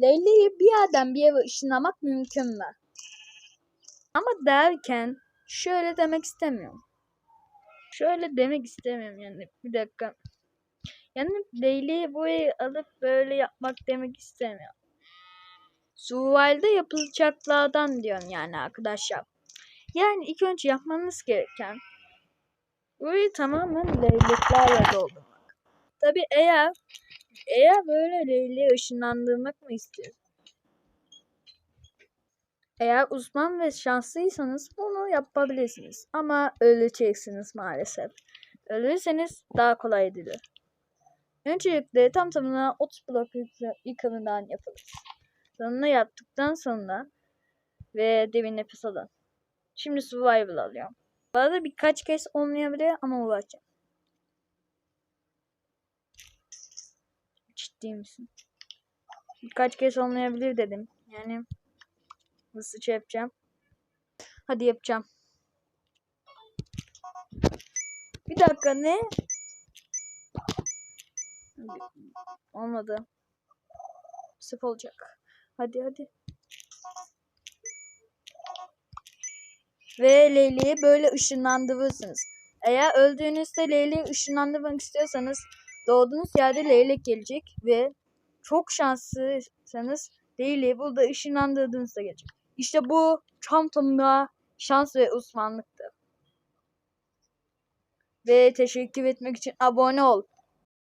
Leyli'yi bir yerden bir yere ışınlamak mümkün mü? Ama derken şöyle demek istemiyorum. Şöyle demek istemiyorum yani. Bir dakika. Yani Leyli'yi buraya alıp böyle yapmak demek istemiyorum. Survival'da yapılacaklardan diyorum yani arkadaşlar. Yani ilk önce yapmanız gereken burayı tamamen leyleklerle doldurmak. Tabi eğer eğer böyle leyleği ışınlandırmak mı istiyorsunuz? Eğer uzman ve şanslıysanız bunu yapabilirsiniz. Ama öleceksiniz maalesef. Ölürseniz daha kolay edilir. Öncelikle tam tamına 30 blok yıkımından yapılır. Sonunu yaptıktan sonra ve derin nefes alın. Şimdi survival alıyorum. Bu arada birkaç kez olmayabilir ama uğraşacağım. Ciddi misin? Birkaç kez olmayabilir dedim. Yani hızlıca yapacağım. Hadi yapacağım. Bir dakika ne? Olmadı. Sıfır olacak. Hadi hadi. Ve Leyli'yi böyle ışınlandırırsınız. Eğer öldüğünüzde Leyli'yi ışınlandırmak istiyorsanız doğduğunuz yerde Leylek gelecek ve çok şanslıysanız Leyli'yi burada ışınlandırdığınızda gelecek. İşte bu tam tamına şans ve uzmanlıktır. Ve teşekkür etmek için abone ol.